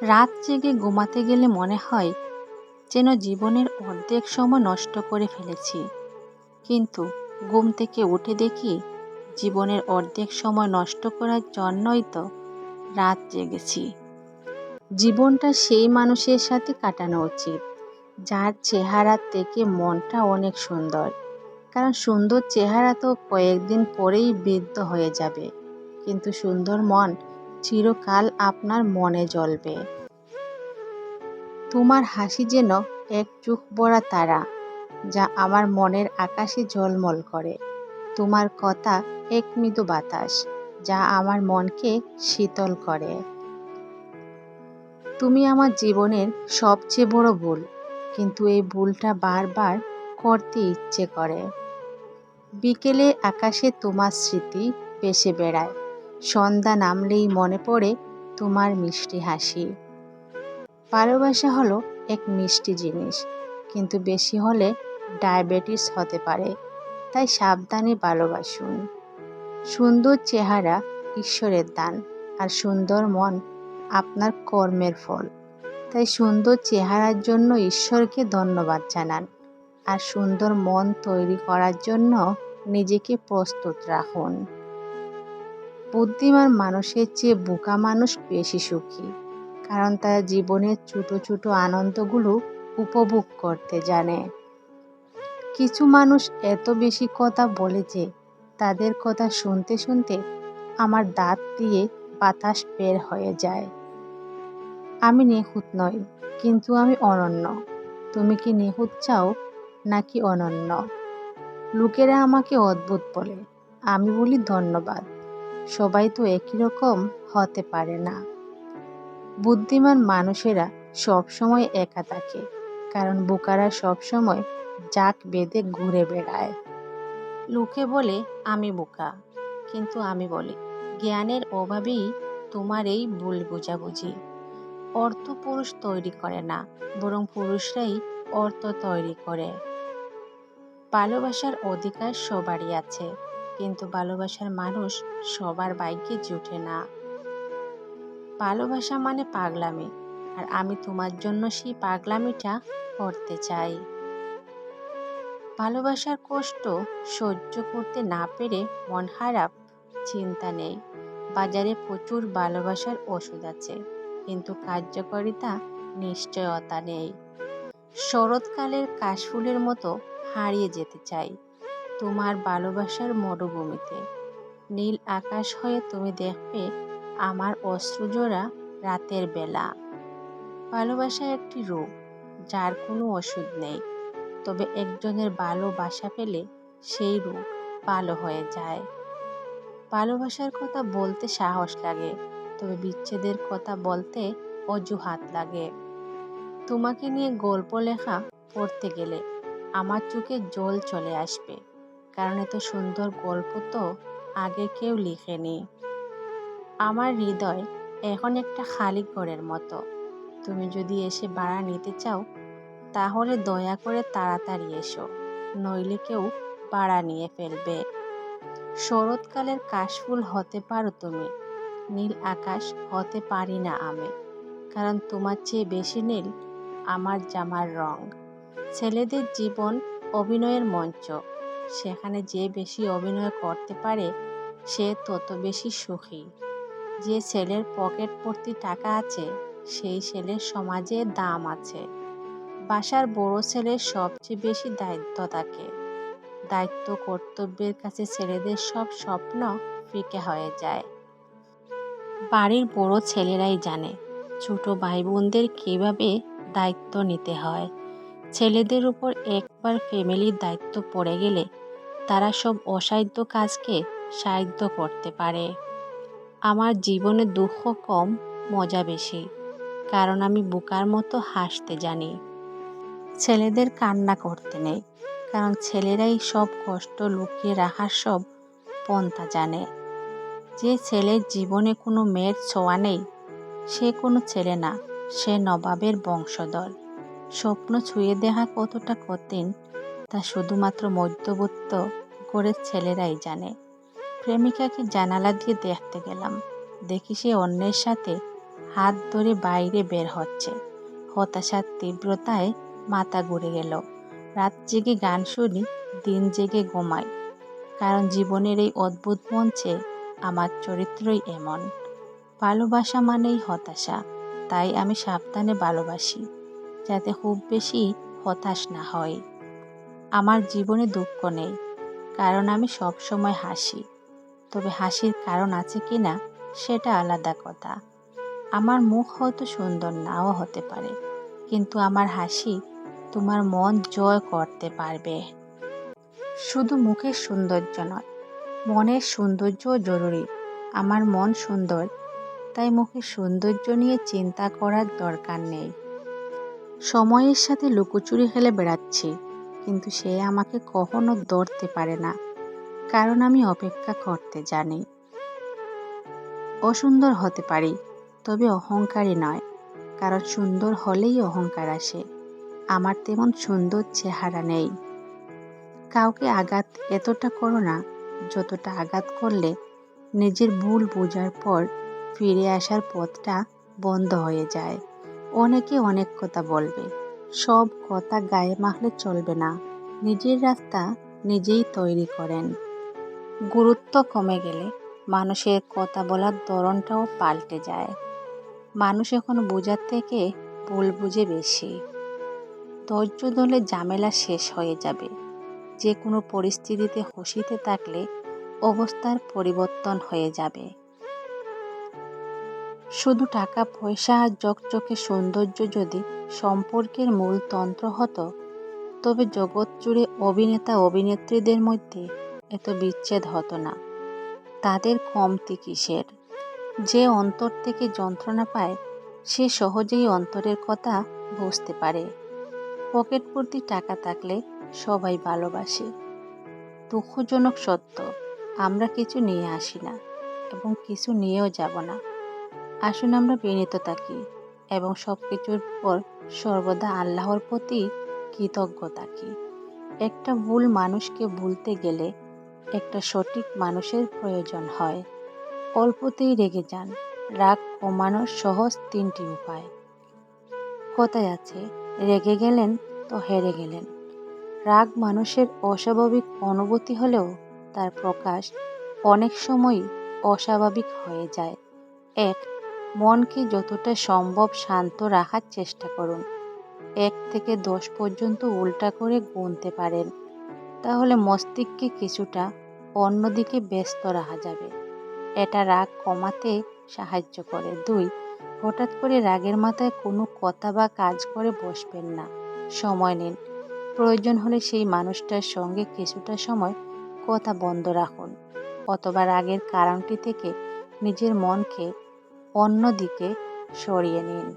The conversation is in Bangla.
রাত জেগে ঘুমাতে গেলে মনে হয় যেন জীবনের অর্ধেক সময় নষ্ট করে ফেলেছি। কিন্তু ঘুম থেকে উঠে দেখি জীবনের অর্ধেক সময় নষ্ট করার জন্যই তো রাত জেগেছি। জীবনটা সেই মানুষের সাথে কাটানো উচিত, যার চেহারা থেকে মনটা অনেক সুন্দর। কারণ সুন্দর চেহারা তো কয়েকদিন পরেই বৃদ্ধ হয়ে যাবে, কিন্তু সুন্দর মন চিরকাল আপনার মনে জ্বলবে। তোমার হাসি যেন এক চোখ বড়া তারা, যা আমার মনের আকাশে ঝলমল করে। তোমার কথা এক মৃদু বাতাস, যা আমার মনকে শীতল করে। তুমি আমার জীবনের সবচেয়ে বড় ভুল, কিন্তু এই ভুলটা বারবার করতে ইচ্ছে করে। বিকেলে আকাশে তোমার স্মৃতি ভেসে বেড়ায়। সন্ধ্যা নামলেই মনে পড়ে তোমার মিষ্টি হাসি। ভালোবাসা হলো এক মিষ্টি জিনিস, কিন্তু বেশি হলে ডায়াবেটিস হতে পারে, তাই সাবধানে ভালোবাসুন। সুন্দর চেহারা ঈশ্বরের দান, আর সুন্দর মন আপনার কর্মের ফল। তাই সুন্দর চেহারার জন্য ঈশ্বরকে ধন্যবাদ জানান, আর সুন্দর মন তৈরি করার জন্য নিজেকে প্রস্তুত রাখুন। বুদ্ধিমান মানুষের চেয়ে বোকা মানুষ বেশি সুখী, কারণ তারা জীবনের ছোটো ছোটো আনন্দগুলো উপভোগ করতে জানে। কিছু মানুষ এত বেশি কথা বলে যে তাদের কথা শুনতে শুনতে আমার দাঁত দিয়ে বাতাস বের হয়ে যায়। আমি নিখুঁত নই, কিন্তু আমি অনন্য। তুমি কি নিখুঁত চাও নাকি অনন্য? লোকেরা আমাকে অদ্ভুত বলে, আমি বলি ধন্যবাদ। সবাই তো একই রকম হতে পারে না। বুদ্ধিমান মানুষেরা সবসময় একা থাকে, কারণ বোকারা সবসময় জাক বেঁধে ঘুরে বেড়ায়। লোকে বলে, আমি বোকা। কিন্তু আমি বলি, জ্ঞানের অভাবেই তোমার এই ভুল বোঝাবুঝি। অর্থ পুরুষ তৈরি করে না, বরং পুরুষরাই অর্থ তৈরি করে। ভালোবাসার অধিকার সবারই আছে। কিন্তু ভালোবাসার মানুষ সবার বাইকে জুটে না। ভালোবাসা মানে পাগলামি, আর আমি তোমার জন্য সেই পাগলামিটা করতে চাই। ভালোবাসার কষ্ট সহ্য করতে না পেরে মন খারাপ, চিন্তা নেই। বাজারে প্রচুর ভালোবাসার ওষুধ আছে, কিন্তু কার্যকারিতা, নিশ্চয়তা নেই। শরৎকালের কাশফুলের মতো হারিয়ে যেতে চাই। তোমার ভালোবাসার মরুভূমিতে। নীল আকাশ হয়ে তুমি দেখবে আমার অশ্রুজোড়া রাতের বেলা। ভালোবাসা একটি রোগ যার কোনো ওষুধ নেই। তবে একজনের ভালোবাসা পেলে সেই রোগ ভালো হয়ে যায়। ভালোবাসার কথা বলতে সাহস লাগে, তবে বিচ্ছেদের কথা বলতে অজুহাত লাগে। তোমাকে নিয়ে গল্প লেখা পড়তে গেলে আমার চোখে জল চলে আসবে। কারণ এত সুন্দর গল্প তো আগে কেউ লিখেনি। আমার হৃদয় এখন একটা খালি ঘরের মতো। তুমি যদি এসে ভাড়া নিতে চাও, তাহলে দয়া করে তাড়াতাড়ি এসো, নইলে কেউ ভাড়া নিয়ে ফেলবে। শরৎকালের কাশফুল হতে পারো তুমি, নীল আকাশ হতে পারি না আমি, কারণ তোমার চেয়ে বেশি নীল আমার জামার রং। ছেলেদের জীবন অভিনয়ের মঞ্চ সেখানে যে বেশি অভিনয় করতে পারে, সে তত বেশি সুখী। যে ছেলের পকেট ভর্তি টাকা আছে, সেই ছেলের সমাজে দাম আছে। বাসার বড় ছেলের সবচেয়ে বেশি দায়িত্ব থাকে দায়িত্ব কর্তব্যের কাছে ছেলেদের সব স্বপ্ন ফিকে হয়ে যায়। বাড়ির বড় ছেলেরাই জানে, ছোট ভাই বোনদের কীভাবে দায়িত্ব নিতে হয়। ছেলেদের উপর একবার ফ্যামিলির দায়িত্ব পড়ে গেলে তারা সব অসাধ্য কাজকে সাহায্য করতে পারে। আমার জীবনে দুঃখ কম, মজা বেশি, কারণ আমি বোকার মতো হাসতে জানি। ছেলেদের কান্না করতে নেই, কারণ ছেলেরাই সব কষ্ট লুকিয়ে রাখার সব পন্থা জানে। যে ছেলের জীবনে কোনো মেয়ের ছোঁয়া নেই, সে কোনো ছেলে না, সে নবাবের বংশধর। স্বপ্ন ছুঁয়ে দেখা কতটা কঠিন, তা শুধুমাত্র মধ্যবর্ত করে ছেলেরাই জানে। প্রেমিকাকে জানালা দিয়ে দেখতে গেলাম। দেখি সে অন্যের সাথে হাত ধরে বাইরে বের হচ্ছে। হতাশার তীব্রতায় মাথা ঘুরে গেল। রাত জেগে গান শুনি, দিন জেগে ঘুমাই। কারণ জীবনের এই অদ্ভুত মঞ্চে আমার চরিত্রই এমন। ভালোবাসা মানেই হতাশা, তাই আমি সাবধানে ভালোবাসি, যাতে খুব বেশি হতাশ না হয় আমার জীবনে দুঃখ নেই। কারণ আমি সবসময় হাসি। তবে হাসির কারণ আছে কি না সেটা আলাদা কথা। আমার মুখ হয়তো সুন্দর নাও হতে পারে, কিন্তু আমার হাসি তোমার মন জয় করতে পারবে। শুধু মুখের সৌন্দর্য নয়, মনের সৌন্দর্যও জরুরি। আমার মন সুন্দর, তাই মুখের সৌন্দর্য নিয়ে চিন্তা করার দরকার নেই। সময়ের সাথে লুকোচুরি খেলে বেড়াচ্ছি। কিন্তু সে আমাকে কখনো ধরতে পারে না, কারণ আমি অপেক্ষা করতে জানি। অসুন্দর হতে পারি, তবে অহংকারী নয়, কারণ সুন্দর হলেই অহংকার আসে। আমার তেমন সুন্দর চেহারা নেই। কাউকে আঘাত এতটা করো না, যতটা আঘাত করলে নিজের ভুল বোঝার পর ফিরে আসার পথটা বন্ধ হয়ে যায়। অনেকে অনেক কথা বলবে। সব কথা গায়ে মাখলে চলবে না। নিজের রাস্তা নিজেই তৈরি করেন। গুরুত্ব কমে গেলে মানুষের কথা বলার ধরনটাও পাল্টে যায়। মানুষ এখন বোঝার থেকে ভুল বুঝে বেশি। ধৈর্য ধরলে ঝামেলা শেষ হয়ে যাবে। যে কোনো পরিস্থিতিতে হসিতে থাকলে অবস্থার পরিবর্তন হয়ে যাবে। শুধু টাকা, পয়সা আর চকচকে সৌন্দর্য যদি সম্পর্কের মূল তন্ত্র হতো, তবে জগৎ জুড়ে অভিনেতা অভিনেত্রীদের মধ্যে এত বিচ্ছেদ হতো না। তাদের কমতি কিসের? যে অন্তর থেকে যন্ত্রণা পায়, সে সহজেই অন্তরের কথা বুঝতে পারে। পকেট ভর্তি টাকা থাকলে সবাই ভালোবাসে। দুঃখজনক সত্য, আমরা কিছু নিয়ে আসি না এবং কিছু নিয়েও যাব না। আসুন আমরা বিনীত থাকি এবং সব কিছুর পর সর্বদা আল্লাহর প্রতি কৃতজ্ঞ থাকি একটা ভুল মানুষকে ভুলতে গেলে একটা সঠিক মানুষের প্রয়োজন হয়। অল্পতেই রেগে যান। রাগ কমানোর সহজ তিনটি উপায়। কথায় আছে, রেগে গেলেন তো হেরে গেলেন। রাগ মানুষের অস্বাভাবিক অনুভূতি হলেও তার প্রকাশ অনেক সময়ই অস্বাভাবিক হয়ে যায়। এক মনকে যতটা সম্ভব শান্ত রাখার চেষ্টা করুন। এক থেকে দশ পর্যন্ত উল্টা করে গুনতে পারেন। তাহলে মস্তিষ্ককে কিছুটা অন্যদিকে ব্যস্ত রাখা যাবে। এটা রাগ কমাতে সাহায্য করে। দুই, হঠাৎ করে রাগের মাথায় কোনো কথা বা কাজ করে বসবেন না। সময় নিন। প্রয়োজন হলে সেই মানুষটার সঙ্গে কিছুটা সময় কথা বন্ধ রাখুন। অথবা রাগের কারণটি থেকে নিজের মনকে অন্যদিকে সরিয়ে নিন।